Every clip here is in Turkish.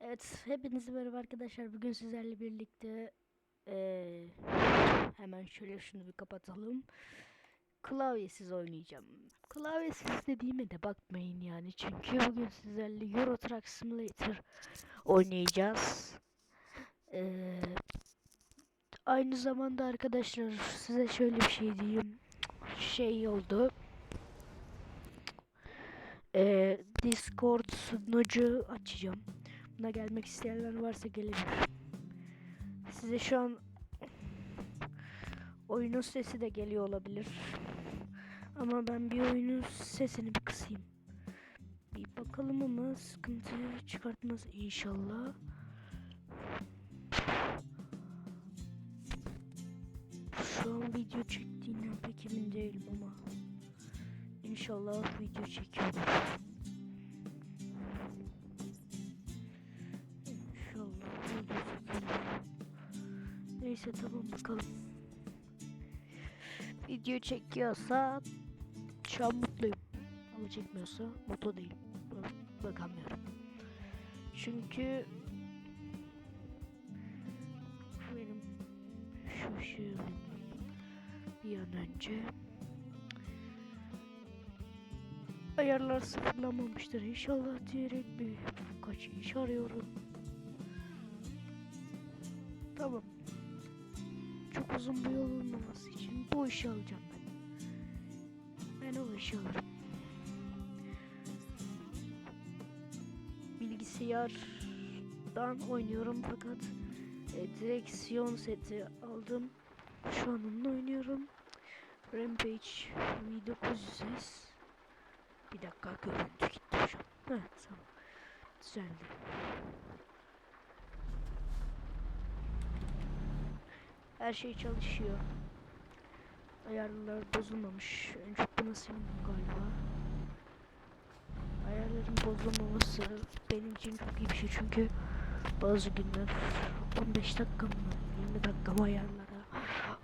Evet, hepinize merhaba arkadaşlar. Bugün sizlerle birlikte eee, hemen şöyle şunu bir kapatalım. Klavyesiz oynayacağım. Klavyesiz dediğime de bakmayın yani. Çünkü bugün sizlerle Euro Truck Simulator oynayacağız. Eee, aynı zamanda arkadaşlar size şöyle bir şey diyeyim. Şey oldu. Eee, Discord sunucu açacağım. Buna gelmek isteyenler varsa gelebilir. Size şu an oyunun sesi de geliyor olabilir. Ama ben bir oyunun sesini bir kısayım. Bir bakalım ama sıkıntı çıkartmaz inşallah. Şu an video çektiğinden pek emin değilim ama inşallah video çekiyordur. Neyse tamam bakalım. Video çekiyorsa şu an mutluyum. Ama çekmiyorsa mutlu değilim. Bak- Bakamıyorum. Çünkü benim şu şey bir an önce ayarlar sıfırlanmamıştır inşallah diyerek bir kaç iş arıyorum. Tamam. Uzun bir yol olmaması için bu işi alacağım ben. Ben o işi alırım. Bilgisayardan oynuyorum fakat e, direksiyon seti aldım. Şu an onunla oynuyorum. Rampage V900S. Bir dakika görüntü gitti şu an. Evet tamam. Düzeldi. Her şey çalışıyor. Ayarlar bozulmamış. En çok buna sevindim galiba. Ayarların bozulmaması benim için çok iyi bir şey çünkü bazı günler 15 dakika mı 20 dakika mı ayarlara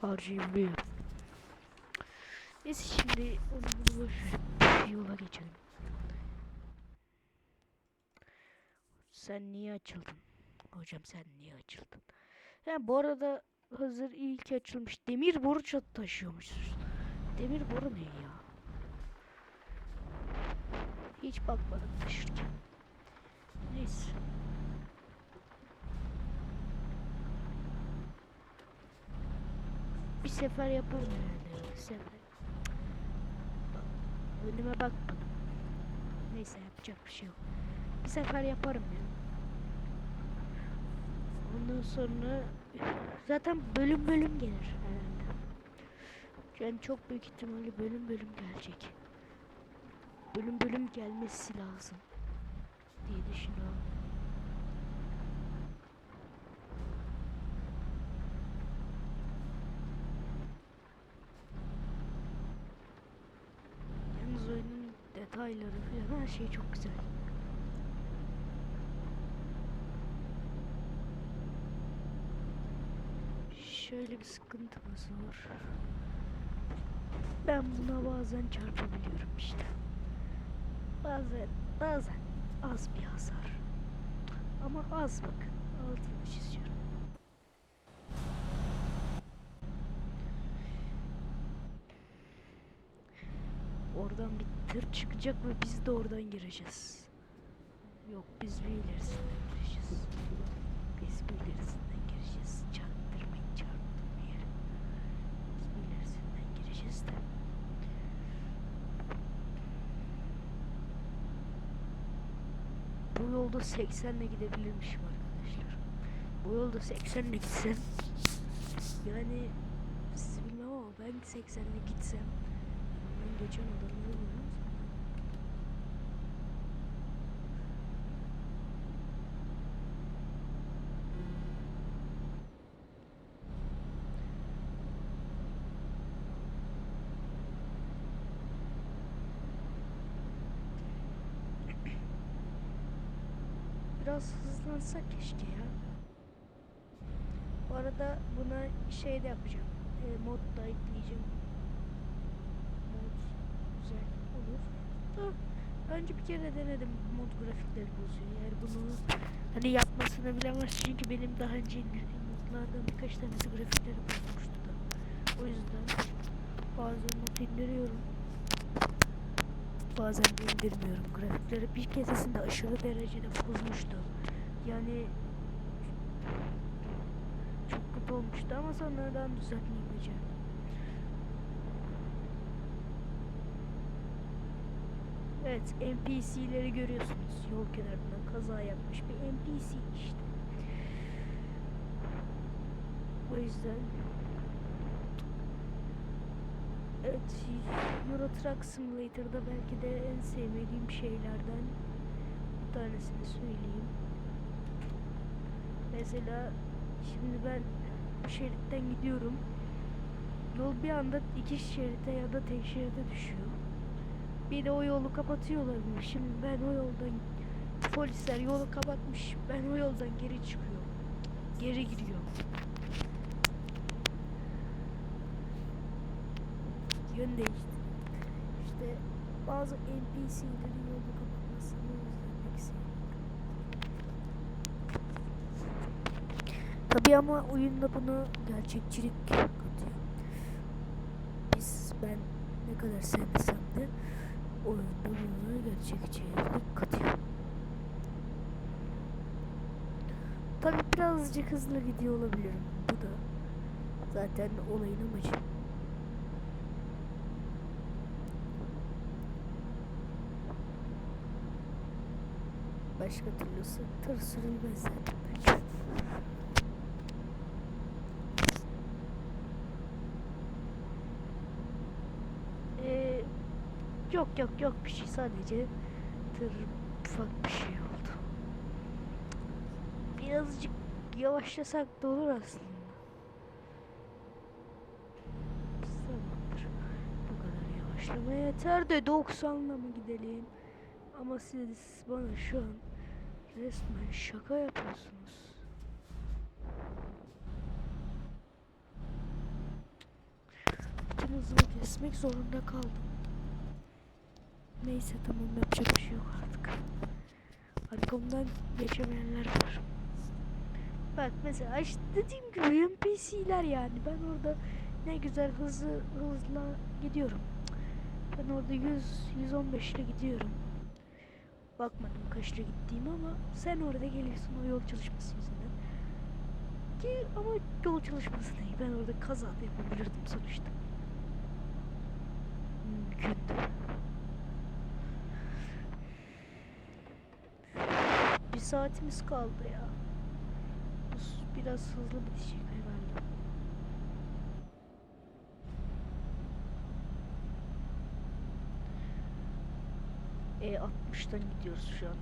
harcayabiliyorum. Neyse şimdi onu boş yola geçelim. Sen niye açıldın? Hocam sen niye açıldın? Ha bu arada hazır ilk açılmış demir boru çat taşıyormuş. Demir boru ne ya? Hiç bakmadım taşırken. Neyse. Bir sefer yaparım herhalde. Bir sefer. Önüme bakmadım. Neyse yapacak bir şey yok. Bir sefer yaparım ya. Ondan sonra zaten bölüm bölüm gelir herhalde. Yani çok büyük ihtimalle bölüm bölüm gelecek. Bölüm bölüm gelmesi lazım diye düşünüyorum. Yalnız oyunun detayları falan her şey çok güzel. Şöyle bir sıkıntımız var. Ben buna bazen çarpabiliyorum işte. Bazen, bazen az bir hasar. Ama az bak. Altını çiziyorum. Oradan bir tır çıkacak ve biz de oradan gireceğiz. Yok biz bir ilerisinden gireceğiz. Biz bir ilerisinden gireceğiz. Çarptırmayın çarptırmayın. Biz bir de. Bu yolda 80 ile gidebilirmişim arkadaşlar. Bu yolda 80 ile gitsem yani bilmem ama ben 80 ile gitsem ben geçen adamları Biraz hızlansak keşke ya. Bu arada buna şey de yapacağım. E, mod da ekleyeceğim. Mod güzel olur. Da önce bir kere denedim mod grafikleri bozuyor. Eğer bunu Hani yapmasını bilemez çünkü benim daha önce indirdiğim modlardan birkaç tanesi grafikleri bozmuştu da. O yüzden bazen not indiriyorum. Bazen indirmiyorum. Grafikleri bir keresinde aşırı derecede bozmuştu. Yani çok kötü olmuştu ama sonradan düzeltmeyi becerdim. Evet, NPC'leri görüyorsunuz. Yol kenarında kaza yapmış bir NPC işte. O yüzden Evet, Euro Truck Simulator'da belki de en sevmediğim şeylerden bir tanesini söyleyeyim. Mesela şimdi ben şeritten gidiyorum. Yol bir anda iki şerite ya da tek şerite düşüyor. Bir de o yolu kapatıyorlar? Şimdi ben o yoldan polisler yolu kapatmış. Ben o yoldan geri çıkıyorum. Geri gidiyorum. Yön değişti. İşte bazı NPC'lerin yolu kapatmasını izlemek sevmiyorum. Tabii ama oyunda bunu gerçekçilik katıyor. Biz ben ne kadar sevmesem de oyunda bunu gerçekçilik katıyor. Tabii birazcık hızlı gidiyor olabilirim. Bu da zaten olayın amacı. Başka türlüsü tır sürülmez zaten. Ee, yok yok yok bir şey sadece tır ufak bir şey oldu. Birazcık yavaşlasak da olur aslında. Tamamdır. Bu kadar yavaşlamaya yeter de 90'la mı gidelim? Ama siz bana şu an resmen şaka yapıyorsunuz. Bütün hızımı kesmek zorunda kaldım. Neyse tamam yapacak bir şey yok artık. Arkamdan geçemeyenler var. Bak mesela işte dediğim gibi NPC'ler yani ben orada ne güzel hızlı hızla gidiyorum. Ben orada 100 115 ile gidiyorum. Bakmadım kaçta gittiğimi ama sen orada geliyorsun o yol çalışması yüzünden. Ki ama yol çalışması değil. Ben orada kaza da yapabilirdim sonuçta. Mümkündü. Bir saatimiz kaldı ya. Bu biraz hızlı bitecek herhalde. E 60'tan gidiyoruz şu an.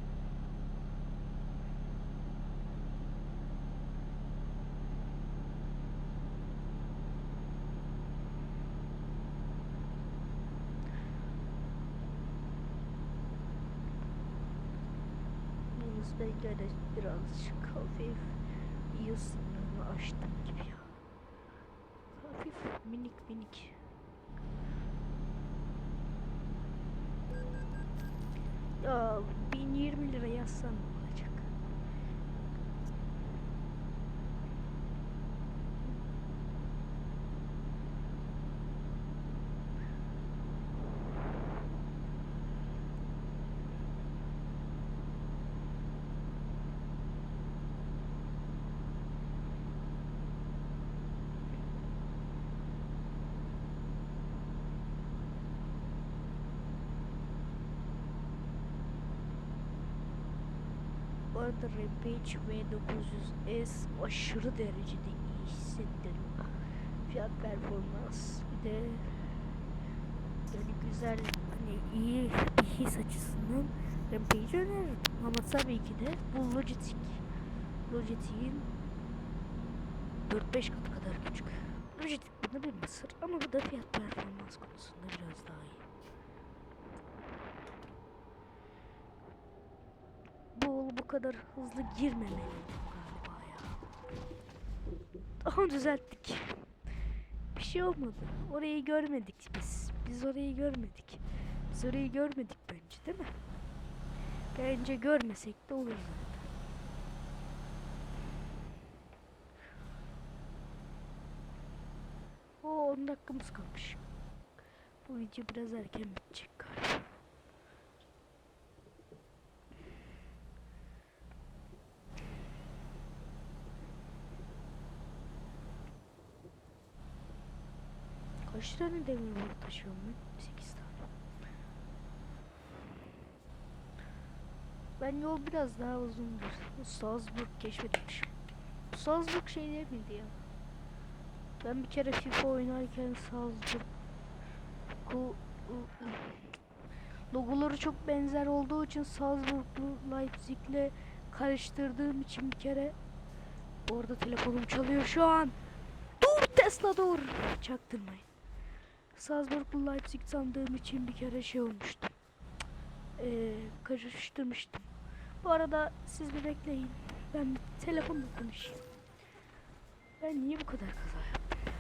Yalnız ben gene birazcık hafif iyi aştım gibi ya. Hafif minik minik. 1020 lira yazsan ne olacak? Bu arada Rampage V900S aşırı derecede iyi hissettiriyor. Fiyat performans bir de yani güzel hani iyi bir his açısından Rampage'i öneririm. Ama tabii ki de bu Logitech. Logitech'in 4-5 katı kadar küçük. Logitech bunda bir mısır ama bu da fiyat performans konusunda biraz daha iyi. bu kadar hızlı girmemeliyim galiba ya. Aha düzelttik. Bir şey olmadı. Orayı görmedik biz. Biz orayı görmedik. Biz orayı görmedik bence değil mi? Bence görmesek de olur zaten. O 10 dakikamız kalmış. Bu video biraz erken bitecek galiba. Kaç tane demir var taşıyorum ben? 8 tane. Ben yol biraz daha uzundur. Salzburg keşfetmişim. Bu Salzburg şey değil miydi ya? Ben bir kere FIFA oynarken Salzburg ku- logoları çok benzer olduğu için Salzburg'lu Leipzig'le karıştırdığım için bir kere orada telefonum çalıyor şu an. Dur Tesla dur. Çaktırmayın. Salzburg'lu Leipzig sandığım için bir kere şey olmuştu. Ee, karıştırmıştım. Bu arada siz bir bekleyin. Ben telefonla konuşayım. Ben niye bu kadar kaza yaptım?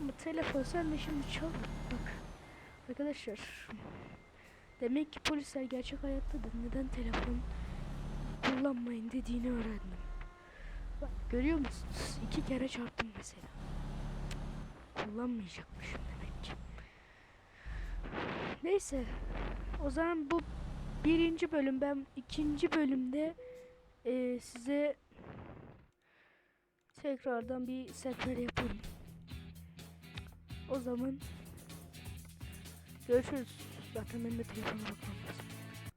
Ama telefon sen de şimdi çal. Bak. Arkadaşlar. Demek ki polisler gerçek hayatta da neden telefon kullanmayın dediğini öğrendim. Bak görüyor musunuz? İki kere çarptım mesela. Kullanmayacakmışım ki. Neyse. O zaman bu birinci bölüm. Ben ikinci bölümde eee, size tekrardan bir sefer yaparım. O zaman görüşürüz. Zaten benim de telefona bakmam.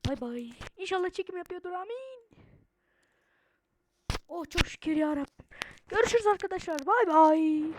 Bay bay. İnşallah çekim yapıyordur amin. Oh çok şükür ya Rabbim. Görüşürüz arkadaşlar. Bay bay.